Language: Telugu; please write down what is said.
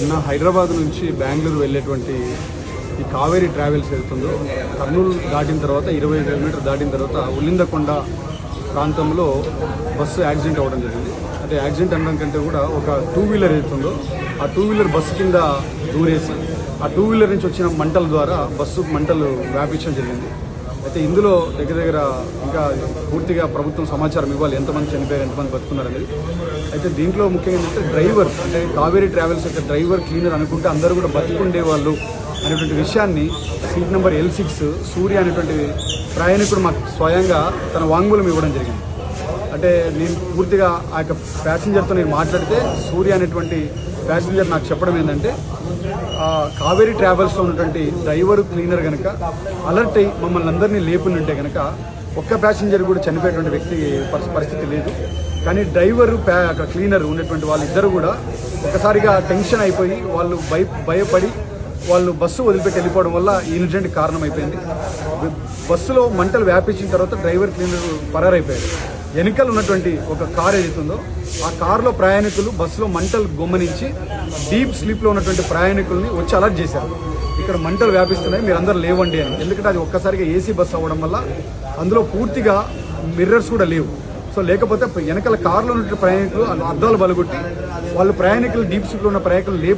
నిన్న హైదరాబాద్ నుంచి బెంగళూరు వెళ్ళేటువంటి ఈ కావేరీ ట్రావెల్స్ వెళ్తుందో కర్నూలు దాటిన తర్వాత ఇరవై కిలోమీటర్ దాటిన తర్వాత ఉల్లిందకొండ ప్రాంతంలో బస్సు యాక్సిడెంట్ అవ్వడం జరిగింది. అంటే యాక్సిడెంట్ అనడం కంటే కూడా ఒక టూ వీలర్ వెళ్తుందో ఆ టూ వీలర్ బస్సు కింద దూరేసి ఆ టూ వీలర్ నుంచి వచ్చిన మంటల ద్వారా బస్సు మంటలు వ్యాపించడం జరిగింది. అయితే ఇందులో దగ్గర దగ్గర ఇంకా పూర్తిగా ప్రభుత్వం సమాచారం ఇవ్వాలి. ఎంతమంది చనిపోయారు ఎంతమంది బతుకున్నారు అనేది. అయితే దీంట్లో ముఖ్యంగా ఏంటంటే డ్రైవర్ అంటే కావేరీ ట్రావెల్స్ యొక్క డ్రైవర్ క్లీనర్ అనుకుంటే అందరూ కూడా బతికుండే వాళ్ళు అనేటువంటి విషయాన్ని seat number L six Surya అనేటువంటి ప్రయాణికుడు మాకు స్వయంగా తన వాంగ్మూలం ఇవ్వడం జరిగింది. అంటే నేను పూర్తిగా ఆ యొక్క ప్యాసింజర్తో నేను మాట్లాడితే సూర్య అనేటువంటి ప్యాసింజర్ నాకు చెప్పడం ఏంటంటే కావేరీ ట్రావెల్స్లో ఉన్నటువంటి డ్రైవర్ క్లీనర్ కనుక అలర్ట్ అయ్యి మమ్మల్ని అందరినీ లేపునుంటే కనుక ఒక్క ప్యాసింజర్ కూడా చనిపోయేటువంటి వ్యక్తి పరిస్థి- పరిస్థితి లేదు. కానీ డ్రైవరు ప్యా అక్కడ క్లీనర్ ఉన్నటువంటి వాళ్ళిద్దరు కూడా ఒకసారిగా టెన్షన్ అయిపోయి వాళ్ళు భయ భయపడి వాళ్ళు బస్సు వదిలిపెట్టి వెళ్ళిపోవడం వల్ల ఈ ఇన్సిడెంట్ కారణమైపోయింది. బస్సులో మంటలు వ్యాపించిన తర్వాత డ్రైవర్ క్లీనర్ పరారైపోయాడు వెనుకలు ఉన్నటువంటి ఒక కార్ ఏదైతుందో ఆ కారులో ప్రయాణికులు బస్సులో మంటలు గమనించి డీప్ స్లీప్లో ఉన్నటువంటి ప్రయాణికుల్ని వచ్చి అలర్ట్ చేశారు. ఇక్కడ మంటలు వ్యాపిస్తున్నాయి మీరు అందరు లేవండి అని. ఎందుకంటే అది ఒక్కసారిగా ఏసీ బస్సు అవ్వడం వల్ల అందులో పూర్తిగా మిర్రర్స్ కూడా లేవు. సో లేకపోతే వెనకాల కారులో ఉన్నటువంటి ప్రయాణికులు అద్దాలు బలగొట్టి వాళ్ళు ప్రయాణికులు డీప్ స్లీప్లో ఉన్న ప్రయాణికులు లేపు